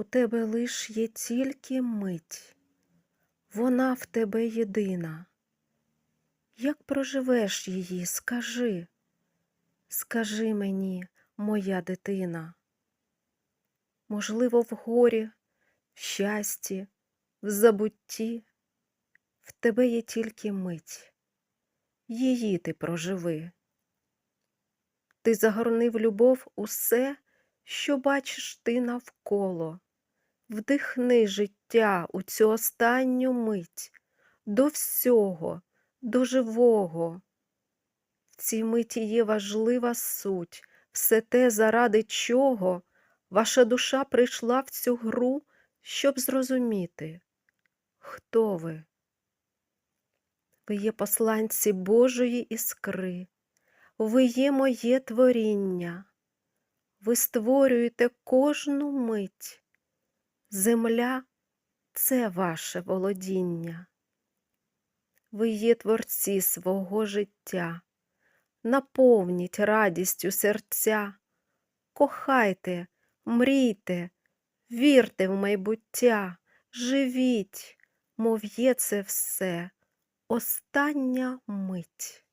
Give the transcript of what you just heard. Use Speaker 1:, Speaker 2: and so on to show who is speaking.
Speaker 1: У тебе лиш є тільки мить, вона в тебе єдина. Як проживеш її, скажи, скажи мені, моя дитина. Можливо, в горі, в щасті, в забутті, в тебе є тільки мить, її ти проживи. Ти загорни в любов усе, що бачиш ти навколо, вдихни життя у цю останню мить до всього, до живого. В цій миті є важлива суть, все те, заради чого ваша душа прийшла в цю гру, щоб зрозуміти, хто ви. Ви є посланці Божої іскри, ви є моє творіння, ви створюєте кожну мить. Земля це ваше володіння. Ви є творці свого життя, наповніть радістю серця, кохайте, мрійте, вірте в майбуття, живіть, мов є це все остання мить.